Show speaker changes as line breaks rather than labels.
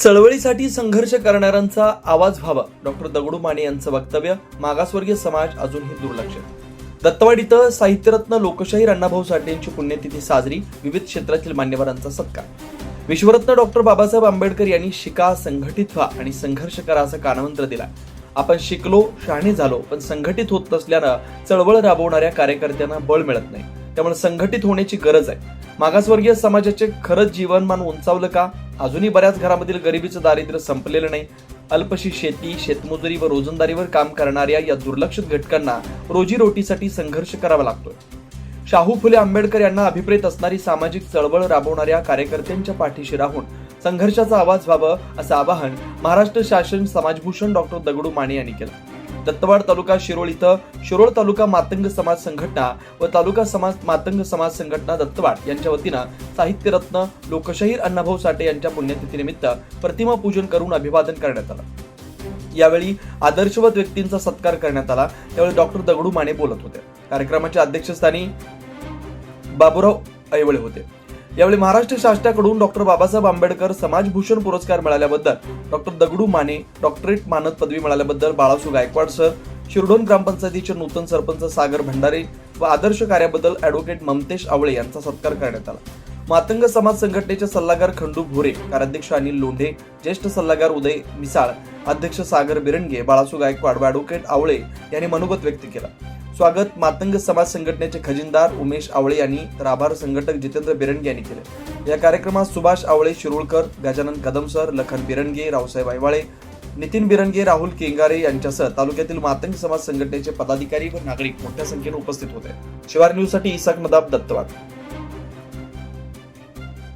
चळवळीसाठी संघर्ष करणाऱ्यांचा आवाज व्हावा. डॉक्टर दगडू माने यांचं वक्तव्य मागासवर्गीय समाज अजूनही दुर्लक्षित दत्तवाड इथं साहित्यरत्न लोकशाहीर अण्णाभाऊ साठे यांची पुण्यतिथी साजरी विविध क्षेत्रातील मान्यवरांचा सत्कार. विश्वरत्न डॉक्टर बाबासाहेब आंबेडकर यांनी शिका संघटित व्हा आणि संघर्ष करा असं कानमंत्र दिला आपण शिकलो शहाणे झालो पण संघटित होत नसल्यानं चळवळ राबवणाऱ्या कार्यकर्त्यांना बळ मिळत नाही. त्यामुळे संघटित होण्याची गरज आहे. मागासवर्गीय समाजाचे खरंच जीवनमान उंचावलं का? अजूनही बऱ्याच घरामधील गरिबीचं दारिद्र्य संपलेलं नाही. अल्पशी शेती शेतमजुरी व रोजंदारीवर काम करणाऱ्या या दुर्लक्षित घटकांना रोजीरोटीसाठी संघर्ष करावा लागतोय. शाहू फुले आंबेडकर यांना अभिप्रेत असणारी सामाजिक चळवळ राबवणाऱ्या कार्यकर्त्यांच्या पाठीशी राहून संघर्षाचा आवाज व्हावं असं आवाहन महाराष्ट्र शासन समाजभूषण डॉक्टर दगडू माने यांनी केलं. दत्तवाड तालुका शिरोळ इथं शिरोळ तालुका मातंग समाज संघटना व तालुका समाज मातंग समाज संघटना दत्तवाड यांच्या वतीनं साहित्यरत्न लोकशाहीर अण्णाभाऊ साठे यांच्या पुण्यतिथीनिमित्त प्रतिमा पूजन करून अभिवादन करण्यात आलं. यावेळी आदर्शवत व्यक्तींचा सत्कार करण्यात आला. त्यावेळी डॉक्टर दगडू माने बोलत होते. कार्यक्रमाच्या अध्यक्षस्थानी बाबुराव ऐवळे होते. यावेळी महाराष्ट्र शासनाकडून डॉक्टर बाबासाहेब आंबेडकर समाजभूषण पुरस्कार मिळाल्याबद्दल डॉक्टर दगडू माने डॉक्टरेट मानद पदवी मिळाल्याबद्दल बाळासू गायकवाड सर शिरडोन ग्रामपंचायतीचे नूतन सरपंच सागर भंडारे व आदर्श कार्याबद्दल ॲडव्होकेट ममतेश आवळे यांचा सत्कार करण्यात आला. मातंग समाज संघटनेचे सल्लागार खंडू भोरे कार्याध्यक्ष अनिल लोंढे ज्येष्ठ सल्लागार उदय मिसाळ अध्यक्ष सागर बिरंगे बाळासू गायकवाड व ॲडव्होकेट आवळे यांनी मनोगत व्यक्त केला. स्वागत मातंग समाज संघटनेचे खजिनदार उमेश आवळे यांनी तर आभार संघटक जितेंद्र बिरंगे यांनी केले. या कार्यक्रमात सुभाष आवळे शिरोळकर गजानन कदम सर लखन बिरंगे रावसाहेब ऐवाळे नितीन बिरंगे राहुल केंगारे यांच्यासह तालुक्यातील मातंग समाज संघटनेचे पदाधिकारी व नागरिक मोठ्या संख्येने उपस्थित होते. शिवार न्यूजसाठी इसाक मदाब दत्तवाद